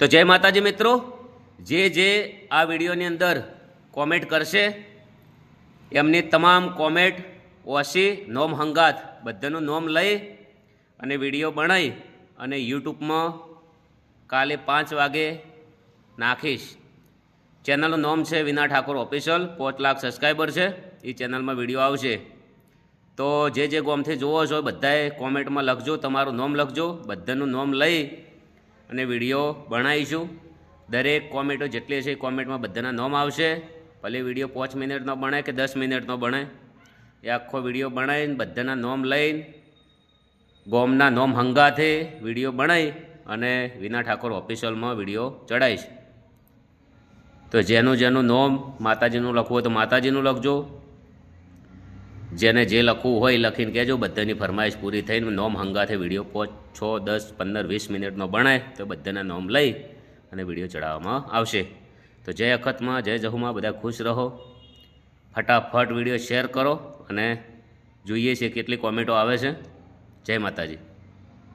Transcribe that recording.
તો જય માતાજી મિત્રો. જે જે આ વિડીયોની અંદર કોમેન્ટ કરશે, એમની તમામ કોમેન્ટ ઓછી નોમ હંગાત બધાનું નોમ લઈ અને વીડિયો બનાવી અને યુટ્યુબમાં કાલે પાંચ વાગે નાખીશ. ચેનલનું નામ છે વિના ઠાકોર ઓફિશિયલ, પાંચ લાખ સબસ્ક્રાઈબર છે, એ ચેનલમાં વીડિયો આવશે. તો જે જે ગોમથી જોવો છો બધાએ કોમેન્ટમાં લખજો, તમારું નામ લખજો, બધાનું નામ લઈ અને વીડિયો બનાવીશું. દરેક કોમેન્ટો જેટલી એ કોમેન્ટમાં બધાના નામ આવશે. ભલે વીડિયો પાંચ મિનિટનો બને કે દસ મિનિટનો બને. એ આખો વીડિયો બનાવીને બધાના નામ લઈને, ગોમના નોમ હંગાથે વીડિયો બનાવી અને વિના ઠાકોર ઓફિશિયલમાં વીડિયો ચડાવીશ. તો જેનું જેનું નોમ માતાજીનું લખવું હોય તો માતાજીનું લખજો. જેને જે લખવું હોય લખીને કહેજો. બધાની ફરમાઈશ પૂરી થઈને નોમ હંગાથે વીડિયો પાંચ, છ, દસ, પંદર, વીસ મિનિટનો બને તો બધાના નોમ લઈ અને વીડિયો ચડાવવામાં આવશે. તો જય અખતમાં, જય જહુમાં, બધા ખુશ રહો. ફટાફટ વીડિયો શેર કરો અને જોઈએ છીએ કેટલી કોમેન્ટો આવે છે. જય માતાજી.